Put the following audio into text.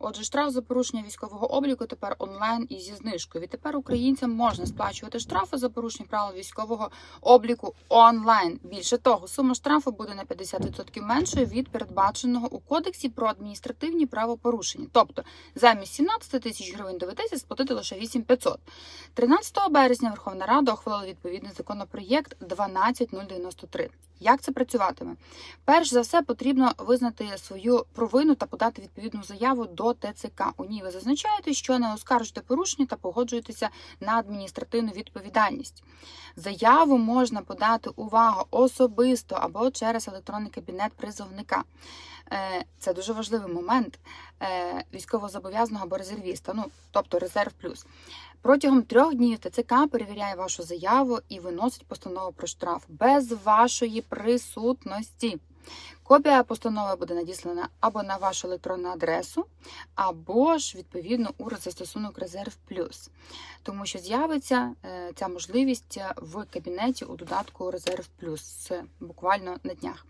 Отже, штраф за порушення військового обліку тепер онлайн і зі знижкою. Відтепер українцям можна сплачувати штрафи за порушення правил військового обліку онлайн. Більше того, сума штрафу буде на 50% меншою від передбаченого у кодексі про адміністративні правопорушення. Тобто замість 17 тисяч гривень доведеться сплатити лише 8500. 13 березня Верховна Рада ухвалила відповідний законопроєкт 12093. Як це працюватиме? Перш за все, потрібно визнати свою провину та подати відповідну заяву до ТЦК. У ній ви зазначаєте, що не оскаржуєте порушення та погоджуєтеся на адміністративну відповідальність. Заяву можна подати увагу особисто або через електронний кабінет призовника. Е, Це дуже важливий момент е, військовозобов'язаного або резервіста, ну тобто резерв плюс. Протягом трьох днів ТЦК перевіряє вашу заяву і виносить постанову про штраф без вашої присутності. Копія постанови буде надіслана або на вашу електронну адресу, або ж відповідно у застосунок Резерв Плюс, тому що з'явиться е, ця можливість в кабінеті у додатку Резерв Плюс буквально на днях.